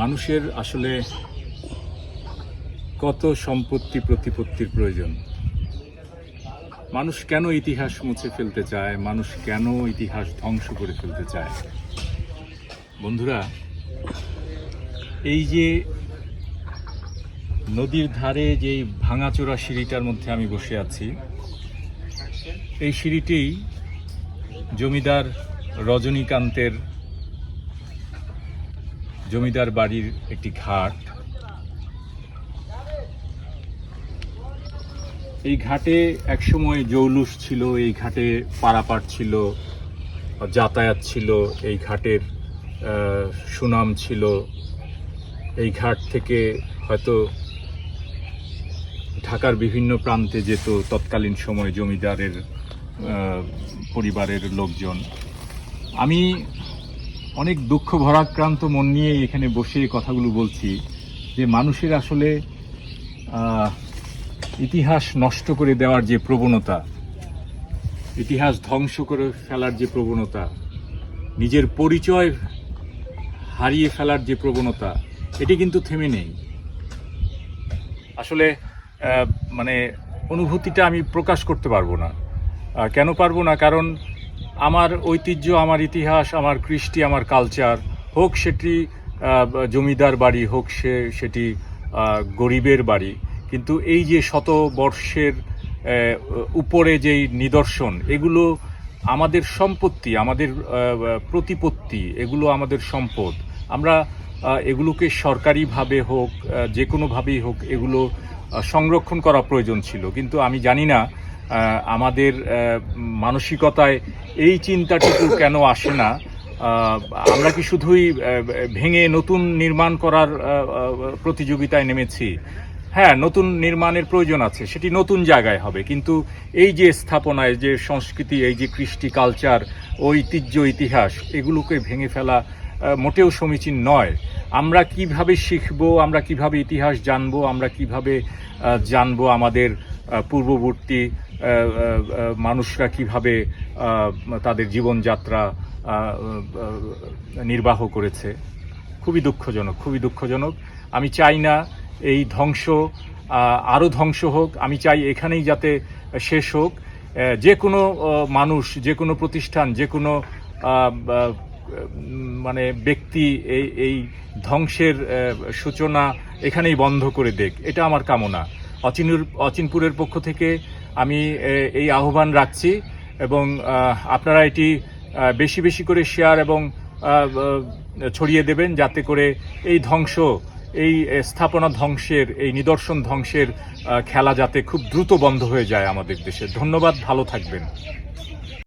মানুষের আসলে কত সম্পত্তি প্রতিপত্তির প্রয়োজন? মানুষ কেন ইতিহাস মুছে ফেলতে চায়? মানুষ কেন ইতিহাস ধ্বংস করে ফেলতে চায়? বন্ধুরা, এই যে নদীর ধারে যে ভাঙাচোরা সিঁড়িটার মধ্যে আমি বসে আছি, এই সিঁড়িটি জমিদার রজনীকান্তের জমিদার বাড়ির একটি ঘাট। এই ঘাটে একসময় জৌলুস ছিল, এই ঘাটে পারাপার ছিল, যাতায়াত ছিল, এই ঘাটের সুনাম ছিল। এই ঘাট থেকে হয়তো ঢাকার বিভিন্ন প্রান্তে যেত তৎকালীন সময় জমিদারের পরিবারের লোকজন। আমি অনেক দুঃখ ভরাক্রান্ত মন নিয়ে এখানে বসে কথাগুলো বলছি, যে মানুষের আসলে ইতিহাস নষ্ট করে দেওয়ার যে প্রবণতা, ইতিহাস ধ্বংস করে ফেলার যে প্রবণতা, নিজের পরিচয় হারিয়ে ফেলার যে প্রবণতা, এটি কিন্তু থেমে নেই। আসলে মানে অনুভূতিটা আমি প্রকাশ করতে পারব না। কেন পারব না? কারণ আমার ঐতিহ্য, আমার ইতিহাস, আমার কৃষ্টি, আমার কালচার হোক সেটি জমিদার বাড়ি, হোক সে, সেটি গরিবের বাড়ি, কিন্তু এই যে শত বর্ষের উপরে যেই নিদর্শন, এগুলো আমাদের সম্পত্তি, আমাদের প্রতিপত্তি, এগুলো আমাদের সম্পদ। আমরা এগুলোকে সরকারিভাবে হোক যে কোনোভাবেই হোক, এগুলো সংরক্ষণ করা প্রয়োজন ছিল, কিন্তু আমি জানি না আমাদের মানসিকতায় এই চিন্তাটুকু কেন আসে না? আমরা কি শুধুই ভেঙে নতুন নির্মাণ করার প্রতিযোগিতায় নেমেছি? হ্যাঁ নতুন নির্মাণের প্রয়োজন আছে, সেটি নতুন জায়গায় হবে। কিন্তু এই যে স্থাপনায় যে সংস্কৃতি, এই যে কৃষ্টি কালচার ঐতিহ্য, ইতিহাস, এগুলোকে ভেঙে ফেলা মোটেও সমীচীন নয়। আমরা কীভাবে শিখব, আমরা কীভাবে ইতিহাস জানব, আমরা কীভাবে জানব আমাদের পূর্ববর্তী মানুষরা কীভাবে তাদের জীবনযাত্রা নির্বাহ করেছে। খুবই দুঃখজনক খুবই দুঃখজনক। আমি চাই না এই ধ্বংস আরও ধ্বংস হোক। আমি চাই এখানেই যাতে শেষ হোক। যে কোনো মানুষ, যে কোনো প্রতিষ্ঠান, যে কোনো মানে ব্যক্তি এই এই ধ্বংসের সূচনা এখানেই বন্ধ করে দেখ। এটা আমার কামনা। অচিনুর, অচিনপুরের পক্ষ থেকে আমি এই আহ্বান রাখছি এবং আপনারা এটি বেশি বেশি করে শেয়ার এবং ছড়িয়ে দেবেন যাতে করে এই ধ্বংস, এই স্থাপনা ধ্বংসের, এই নিদর্শন ধ্বংসের খেলা যাতে খুব দ্রুত বন্ধ হয়ে যায় আমাদের দেশে। ধন্যবাদ, ভালো থাকবেন।